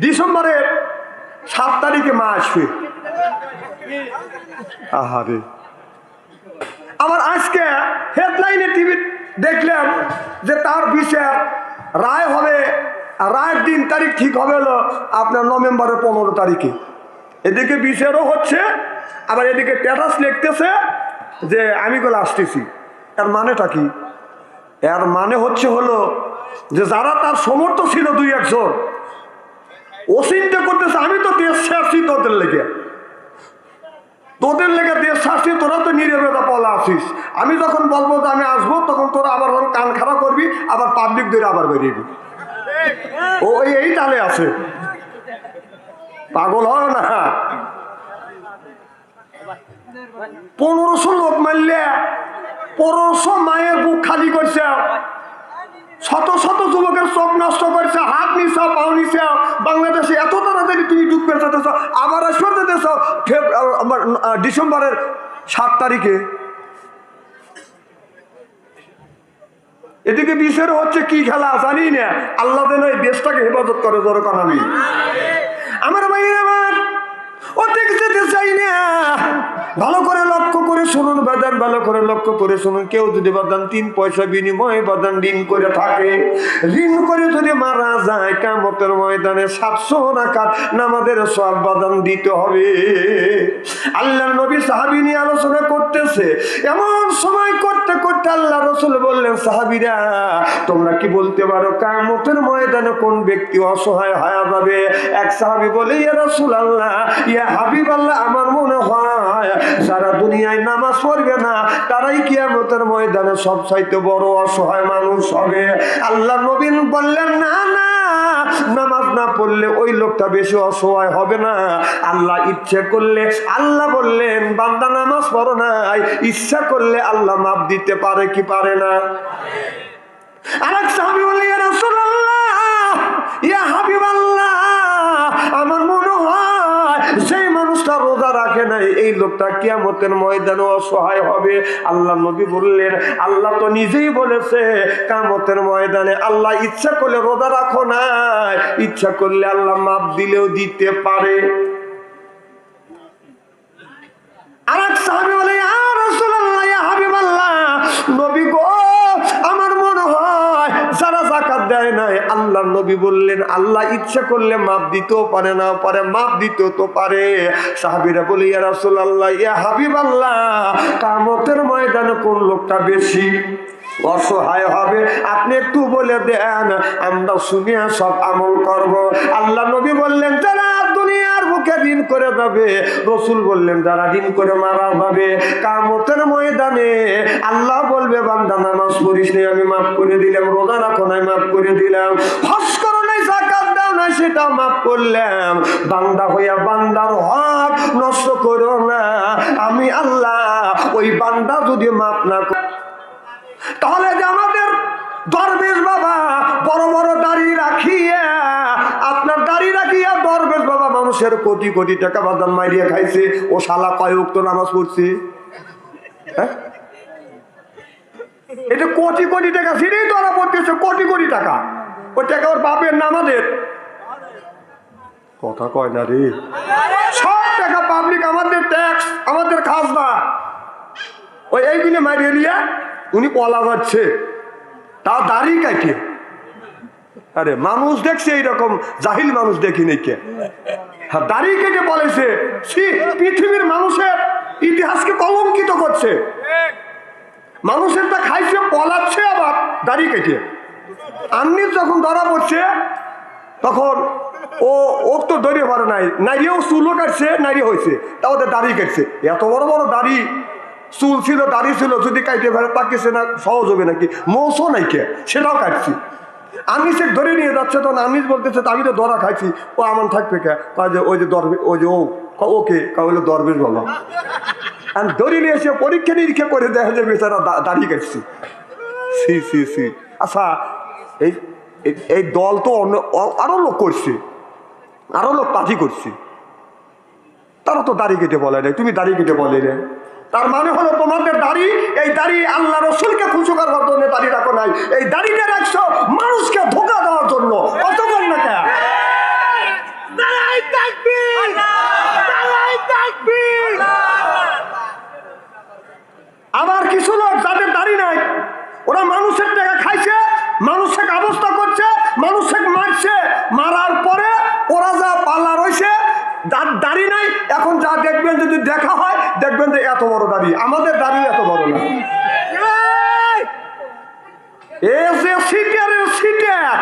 ডিসেম্বরের সাত তারিখে মা আসবে। আহারে। আবার আজকে হেডলাইনে টিভি দেখলাম যে তার বিচার রায় হবে, রায়ের দিন তারিখ ঠিক হবে হলো আপনার নভেম্বরের পনেরো তারিখে। এদিকে বিচারও হচ্ছে, আবার এদিকে স্ট্যাটাস লিখতেছে যে আমি গুলো আসতেছি এর মানেটা কি? এর মানে হচ্ছে হলো যে যারা তার সমর্থ ছিল দুই একজন ও চিন্তা করতেছে, আমি তো দেশ ছাড়ছি তোদের লেগে। তোদের লেগে দেশ ছাড়ছি, তোরা তো নিরবেদা পলা আসিস আমি যখন বলব যে আমি আসব, তখন তোরা আবার কান খারাপ করবি, আবার পাবলিক ধরে আবার বেরিয়ে ও এই তালে আছে। পাগল হয় না। পনেরোশো লোক মারলে, পনেরোশো মায়ের বুক খালি করছে। শত শত যুবকের চোখ নষ্ট করছে, হাত নিছ পাও নিছ বাংলাদেশে এত তাড়াতাড়ি তুমি ঢুকবে যেতেছ আবার আসবে যেতেছ ডিসেম্বরের সাত তারিখে। এদিকে বিশ্বের হচ্ছে কি খেলা, জানি না। আল্লাহ যেন এই দেশটাকে হেফাজত করে দরকার আমি আমার ভাই আমার ও যেতে চাই না। ভালো করে লক্ষ্য করে শুনুন বাদান ভালো করে লক্ষ্য করে শুনুন। কেউ যদি বাদান তিন পয়সা বিনিময়ে বাদান ঋণ করে থাকে, ঋণ করে যদি মারা যায়, কামতের ময়দানে সাতশো রাখার নামাদের সব বাদান দিতে হবে। আল্লাহ নবী সাহাবি নিয়ে আলোচনা করতেছে। এমন সময় করতে করতে আল্লাহ রসুল বললেন, সাহাবিরা, তোমরা কি বলতে পারো, কামতের ময়দানে কোন ব্যক্তি অসহায় হয়ে যাবে? এক সাহাবি বলে, ইয়া রসুল আল্লাহ ইয়া হাবিব আল্লাহ আমার মনে হয় যারা দুনিয়ায় নামাজ পড়বে না। তারাই কিয়ামতের ময়দানে সব চাইতে বড় অসহায় মানুষ হবে। আল্লাহ নবীন বললেন, না না, নামাজ না পড়লে ওই লোকটা বেশি অসহায় হবে না। আল্লাহ ইচ্ছে করলে, আল্লাহ বললেন, বান্দা নামাজ পড়ো নাই, ইচ্ছা করলে আল্লাহ মাপ দিতে পারে কি পারে না? আরেক সাহাবি বলে রাসূলুল্লাহ, ইয়া হাবিবাল্লাহ এই লোকটা কিয়ামতের ময়দানে অসহায় হবে। আল্লাহ নবী বললেন, আল্লাহ তো নিজেই বলেছে কামতের ময়দানে আল্লাহ ইচ্ছা করলে রোদা রাখো না ইচ্ছা করলে আল্লাহ মাপ দিলেও দিতে পারে। দেয় নাই। আল্লাহ নবী বললেন, আল্লাহ ইচ্ছা করলে মাপ দিতেও পারে না, পারে, মাপ দিতেও তো পারে। সাহাবিরা বলি, ইয়া রাসূলুল্লাহ, ইয়া হাবিবাল্লাহ, কামতের ময়দানে কোন লোকটা বেশি অসহায় হবে? আপনি একটু বলে দেন, আমরা শুনিয়া সব আমল করব। আল্লাহ নবী বললেন, যারা বুকে ঋণ করে যাবে রসুল বললেন, যারা ঋণ করে মারা যাবে কামতের ময়দানে আল্লাহ বলবে, বান্দা, নামাজ পড়িস নি আমি মাফ করে দিলাম, রোজা রাখো নাই, মাফ করে দিলাম। নাই সেটা মাফ করলাম। বান্দা হইয়া বান্দার হক নষ্ট করো না। আমি আল্লাহ, ওই বান্দা যদি মাফ না তাহলে আমাদের দরবেশ বাবা মানুষের কোটি কোটি টাকা বাদাম মারিয়া খাইছে, ও শালা কয়েক তো নামাজ পড়ছে? হ্যাঁ? এটা কোটি কোটি টাকা সেটাই ওরা পড়তেছে কোটি কোটি টাকা। ওই টাকা ওর বাপের নামাজের। কথা কয় না রে। সব টাকা পাবলিক আমাদের ট্যাক্স আমাদের খাজনা। ওই এইগুলি মারিয়ে নিয়ে উনি পলা যাচ্ছে। তা দাড়ি কাটে আরে মানুষ দেখছে এইরকম, জাহিল মানুষ দেখি নাকি দাড়ি কেটে বলেছে পৃথিবীর মানুষের ইতিহাসকে কলঙ্কিত করছে। মানুষের তা খাইছে, পলাচ্ছে আবার দাড়ি কেটে। আমনি যখন ধরা পড়ছে, তখন ও ও তো ধরে পারে নাই। নারীও চুলও কাটছে, নারী হয়েছে তা ওদের দাড়ি কাটছে। এত বড় বড় দাড়ি, চুল ছিল, দাড়ি ছিল, যদি কাইতে পারে তাকে সে না, সহজ হবে নাকি? মৌসও নাই কে, সেটাও কাটছি। আমি সে ধরে নিয়ে যাচ্ছে, তখন আমি বলতেছে আমি তো ধরা খাইছি। ও আমার থাকবে কে? যে, ওই যে দরবে, ওই যে ও ওকে কাহলে দরবেশ বাবা। আর নিয়ে এসে পরীক্ষা নিরীক্ষা করে দেখা যায় বেচারা দা- দাড়ি কাটছি সি সি সি। আচ্ছা এই, এই- দল তো অন্য, অ- আরও লোক করছে। আরও লোক পার্টি করছে। তারা তো দাড়ি কেটে বলে নাই। তুমি দাড়ি কেটে বলে রে তার মানে হলো তোমাদের দাড়ি এই দাড়ি আল্লাহ রসুলকে খুশি করবার জন্য দাড়ি রাখো নাই। এই দাড়িটা রাখছো মানুষকে ধোকা দেওয়ার জন্য। কর না কেন? আবার কিছু লোক যাদের দাড়ি নাই ওরা মানুষের টাকা খাইছে মানুষের অবস্থা করছে মানুষের মারছে। মারার পরে ওরা যা পাল্লা রয়েছে দাড়ি নাই এখন যা দেখবেন যদি দেখা হয় দেখবেন যে এত বড় দাড়ি আমাদের দাড়ি এত বড় না। এ যে সিটারের সিটার,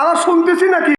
আবার শুনতেছি নাকি?